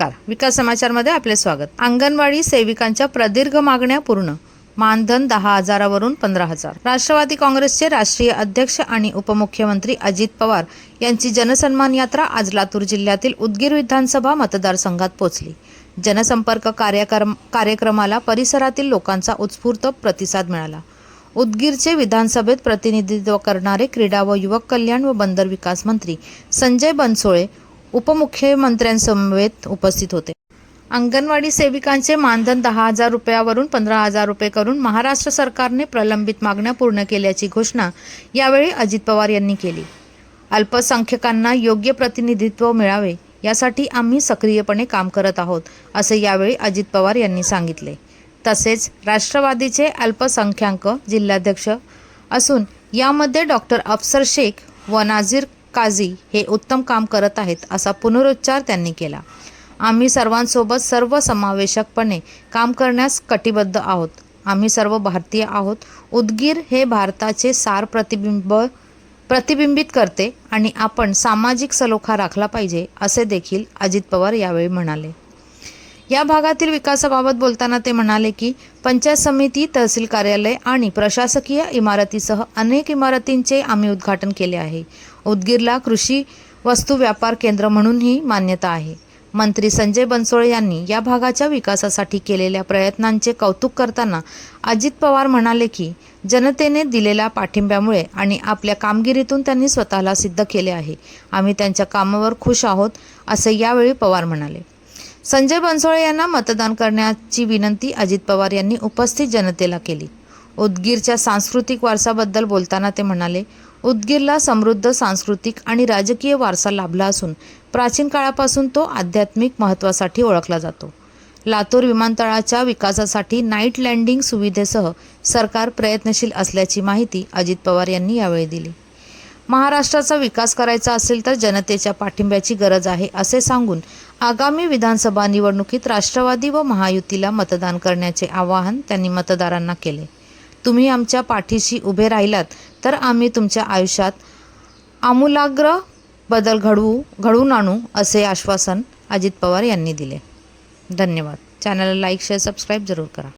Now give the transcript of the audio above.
नमस्कार. विकास समाचारमध्ये आपले स्वागत. अंगणवाडी सेविकांच्या प्रदीर्घ मागण्या पूर्ण. मानधन दहा हजारावरून पंधरा हजार. राष्ट्रवादी काँग्रेसचे राष्ट्रीय अध्यक्ष आणि उपमुख्यमंत्री अजित पवार यांची जनसन्मान यात्रा आज लातूर जिल्ह्यातील उदगीर विधानसभा मतदारसंघात पोहोचली जनसंपर्क कार्यक्रम कार्यक्रमाला परिसरातील लोकांचा उत्स्फूर्त प्रतिसाद मिळाला. उदगीरचे विधानसभेत प्रतिनिधित्व करणारे क्रीडा व युवक कल्याण व बंदर विकास मंत्री संजय बनसोळे उपमुख्यमंत्र्यांसमवेत उपस्थित होते. अंगणवाडी सेविकांचे मानधन दहा हजार रुपयावरून पंधरा हजार रुपये करून महाराष्ट्र सरकारने प्रलंबित मागण्या पूर्ण केल्याची घोषणा यावेळी अजित पवार यांनी केली. अल्पसंख्यकांना योग्य प्रतिनिधित्व मिळावे यासाठी आम्ही सक्रियपणे काम करत आहोत असे यावेळी अजित पवार यांनी सांगितले. तसेच राष्ट्रवादीचे अल्पसंख्याक जिल्हाध्यक्ष असून यामध्ये डॉक्टर अफसर शेख व नाझीर काझी हे उत्तम काम करत आहेत असा पुनरुच्चार त्यांनी केला. आम्ही सर्वांसोबत सर्व समावेशकपणे काम करण्यास कटिबद्ध आहोत. आम्ही सर्व भारतीय आहोत. उदगीर हे भारताचे सार प्रतिबिंब प्रतिबिंबित करते आणि आपण सामाजिक सलोखा राखला पाहिजे असे देखील अजित पवार यावेळी म्हणाले. या भागातील विकासाबाबत बोलताना ते म्हणाले की पंचायत समिती तहसील कार्यालय आणि प्रशासकीय इमारतीसह अनेक इमारतींचे आम्ही उद्घाटन केले आहे. उदगीरला कृषी वस्तू व्यापार केंद्र म्हणूनही मान्यता आहे. मंत्री संजय बनसोळे यांनी या भागाच्या विकासासाठी केलेल्या प्रयत्नांचे कौतुक करताना अजित पवार म्हणाले की जनतेने दिलेल्या पाठिंब्यामुळे आणि आपल्या कामगिरीतून त्यांनी स्वतःला सिद्ध केले आहे. आम्ही त्यांच्या कामावर खुश आहोत असे यावेळी पवार म्हणाले. संजय बनसोळे यांना मतदान करण्याची विनंती अजित पवार यांनी उपस्थित जनतेला केली. उदगीरच्या सांस्कृतिक वारसाबद्दल बोलताना ते म्हणाले उदगीरला समृद्ध सांस्कृतिक आणि राजकीय वारसा लाभला असून प्राचीन काळापासून तो आध्यात्मिक महत्त्वासाठी ओळखला जातो. लातूर विमानतळाच्या विकासासाठी नाईट लँडिंग सुविधेसह सरकार प्रयत्नशील असल्याची माहिती अजित पवार यांनी यावेळी दिली. महाराष्ट्राचा विकास करायचा असेल तर जनतेच्या पाठिंब्याची गरज आहे असे सांगून आगामी विधानसभा निवडणुकीत राष्ट्रवादी व महायुतीला मतदान करण्याचे आवाहन त्यांनी मतदारांना केले. तुम्ही आमच्या पाठीशी उभे राहिलात तर आम्ही तुमच्या आयुष्यात आमूलाग्र बदल घडवू घडवून आणू असे आश्वासन अजित पवार यांनी दिले. धन्यवाद. चॅनलला लाईक शेअर सबस्क्राईब जरूर करा.